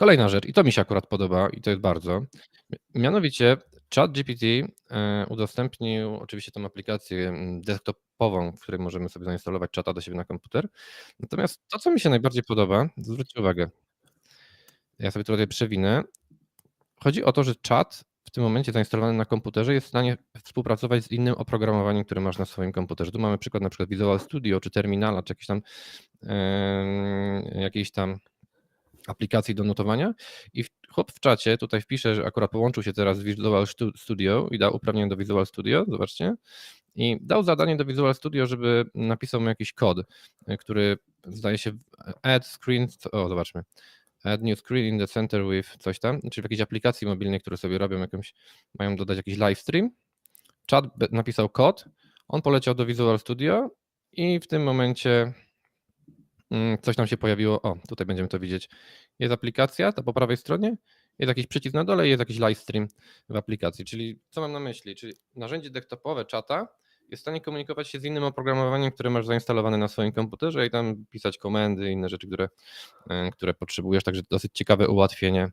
Kolejna rzecz, i to mi się akurat podoba, i to jest bardzo. Mianowicie ChatGPT e, udostępnił oczywiście tą aplikację mm, desktopową, w której możemy sobie zainstalować czata do siebie na komputer. Natomiast to, co mi się najbardziej podoba, zwróćcie uwagę, ja sobie tutaj przewinę. Chodzi o to, że czat w tym momencie zainstalowany na komputerze jest w stanie współpracować z innym oprogramowaniem, które masz na swoim komputerze. Tu mamy przykład na przykład Visual Studio, czy Terminala, czy jakiejś tam, jakiejś tam aplikacji do notowania i chłop w czacie tutaj wpisze, że akurat połączył się teraz Visual Studio i dał uprawnienie do Visual Studio, zobaczcie, i dał zadanie do Visual Studio, żeby napisał mu jakiś kod, który zdaje się add screen, o zobaczmy, add new screen in the center with coś tam, czyli w jakiejś aplikacji mobilnej, które sobie robią jakąś, mają dodać jakiś live stream. Chat napisał kod, on poleciał do Visual Studio i w tym momencie coś nam się pojawiło. O, tutaj będziemy to widzieć. Jest aplikacja, to po prawej stronie, jest jakiś przycisk na dole i jest jakiś live stream w aplikacji. Czyli co mam na myśli? Czyli narzędzie desktopowe czata jest w stanie komunikować się z innym oprogramowaniem, które masz zainstalowane na swoim komputerze i tam pisać komendy, inne rzeczy, które, e, które potrzebujesz. Także dosyć ciekawe ułatwienie